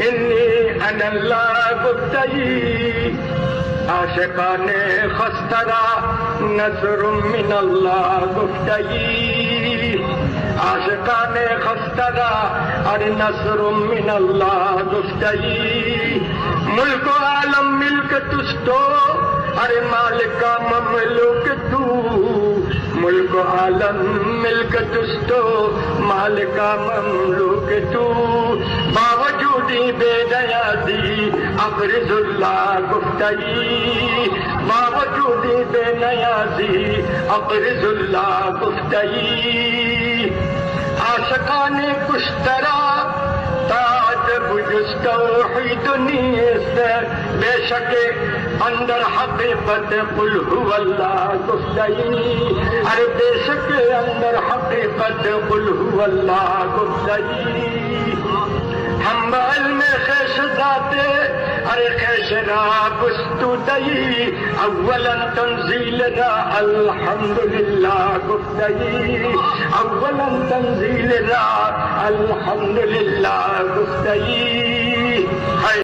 إني أنا الله الدعي عاشقان خسترا نصر من الله الدعي عاشقان خسترا আর নসরুম মিন আল্লাহ দুস্তাই মুলক আলম মিলক তুষ্ট আরে মালিক মমলুক তু মুলক আলম মিলক তুষ্ট মালিক মমলুক তু तू बावजूदी बेदयादी अबरजुल्ला गुफ्तई बावजूदी बेनयादी अबरजुल्ला गुफ्तई आशकाने कुश्तरा ताज बुजुस्तौहीद नीस्त बेशक अंदर हकीकत कुल हुवल्ला गुफ्तई अरे बेशक अंदर हकीकत कुल हुवल्ला गुफ्तई हम شراب استودي اولا تنزيلنا الحمد لله قفتي اولا تنزيلنا الحمد لله قفتي